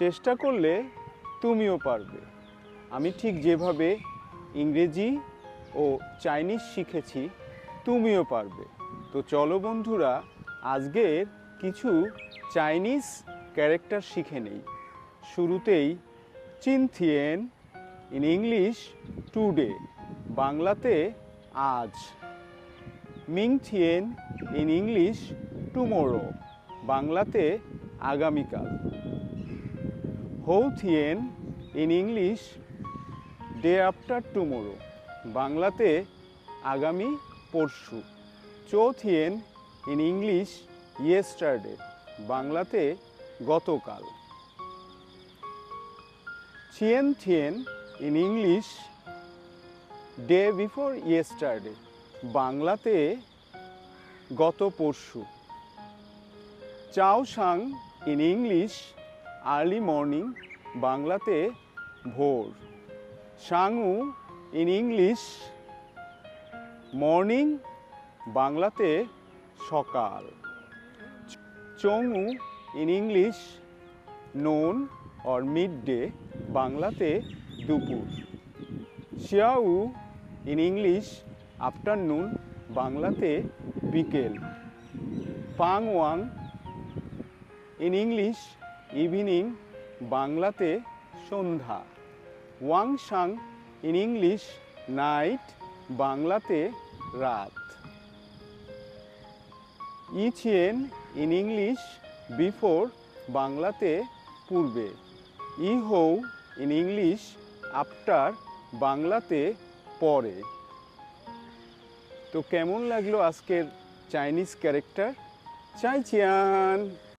চেষ্টা করলে তুমিও পারবে। আমি ঠিক যেভাবে ইংরেজি ও চাইনিজ শিখেছি, তুমিও পারবে। তো চলো বন্ধুরা, আজকের কিছু চাইনিজ ক্যারেক্টার শিখে নেই। শুরুতেই চিনথিয়েন, ইন ইংলিশ, টুডে, বাংলাতে আজ। মিংথিয়েন, ইন ইংলিশ, টুমোরো, বাংলাতে আগামীকাল। হৌথিয়েন in English, day after tomorrow, বাংলাতে আগামী পরশু। চৌথিয়েন ইন ইংলিশ, ইয়েস্টারডে, বাংলাতে গতকাল। চিয়েন থিয়েন in English, day before yesterday, বাংলাতে গত পরশু। চাও সাং ইন ইংলিশ আর্লি মর্নিং বাংলাতে ভোর। সাংউ ইন ইংলিশ মর্নিং বাংলাতে সকাল। চংউ in English noon or midday বাংলাতে দুপুর। শিয়াউ ইন ইংলিশ আফটারনুন বাংলাতে বিকেল। পাং ওয়াং ইন ইংলিশ ইভিনিং বাংলাতে সন্ধ্যা। ওয়াং সাং ইন ইংলিশ নাইট বাংলাতে রাত। ইচিয়েন ইন ইংলিশ বিফোর বাংলাতে পূর্বে। ই হৌ ইন ইংলিশ আফটার বাংলাতে পরে। তো কেমন লাগল আজকের চাইনিজ ক্যারেক্টার? চাই চিয়ান!